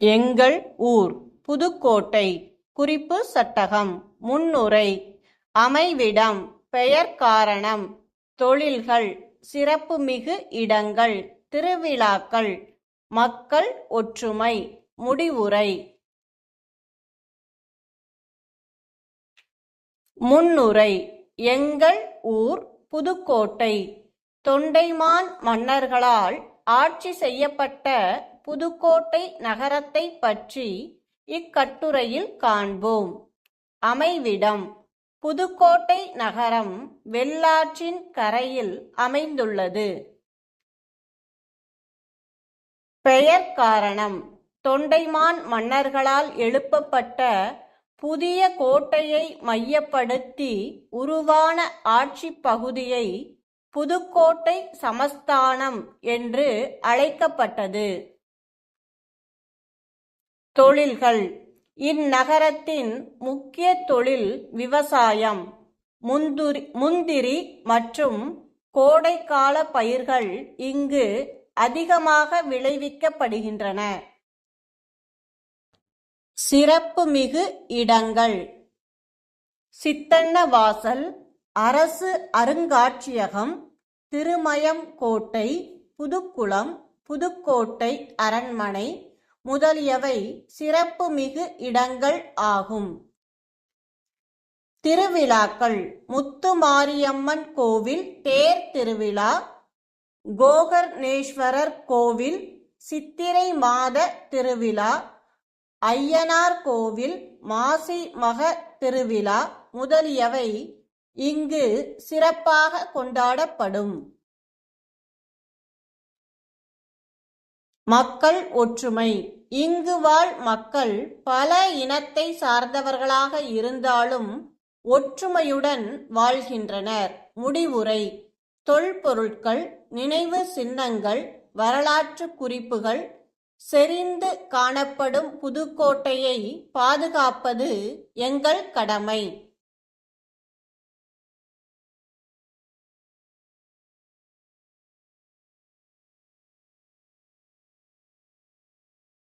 எங்கள் ஊர் புதுக்கோட்டை. குறிப்பு சட்டகம் முன்னுரை. அமைவிடம் பெயர் காரணம் தொழில்கள் சிறப்புமிகு இடங்கள் திருவிழாக்கள் மக்கள் ஒற்றுமை முடிவுரை. முன்னுரை எங்கள் ஊர் புதுக்கோட்டை. தொண்டைமான் மன்னர்களால் ஆட்சி செய்யப்பட்ட புதுக்கோட்டை நகரத்தை பற்றி இக்கட்டுரையில் காண்போம். அமைவிடம். புதுக்கோட்டை நகரம் வெள்ளாற்றின் கரையில் அமைந்துள்ளது. பெயர் காரணம். தொண்டைமான் மன்னர்களால் எழுப்பப்பட்ட புதிய கோட்டையை மையப்படுத்தி உருவான ஆட்சி பகுதியை புதுக்கோட்டை சமஸ்தானம் என்று அழைக்கப்பட்டது. தொழில்கள். இந்நகரத்தின் முக்கிய தொழில் விவசாயம். முந்துரி முந்திரி மற்றும் கோடைக்கால பயிர்கள் இங்கு அதிகமாக விளைவிக்கப்படுகின்றன. சிறப்புமிகு இடங்கள். சித்தன்னவாசல் அரசு அருங்காட்சியகம் திருமயம் கோட்டை புதுக்குளம் புதுக்கோட்டை அரண்மனை முதலியவை சிறப்புமிகு இடங்கள் ஆகும். திருவிழாக்கள். முத்துமாரியம்மன் கோவில் தேர் திருவிழா கோகர்ணேஸ்வரர் கோவில் சித்திரை மாத திருவிழா ஐயனார் கோவில் மாசி மக திருவிழா முதலியவை இங்கு சிறப்பாக கொண்டாடப்படும். மக்கள் ஒற்றுமை. இங்கு வாழ் மக்கள் பல இனத்தை சார்ந்தவர்களாக இருந்தாலும் ஒற்றுமையுடன் வாழ்கின்றனர். முடிவுரை. தொல்பொருட்கள் நினைவு சின்னங்கள் வரலாற்று குறிப்புகள் செறிந்து காணப்படும் புதுக்கோட்டையை பாதுகாப்பது எங்கள் கடமை.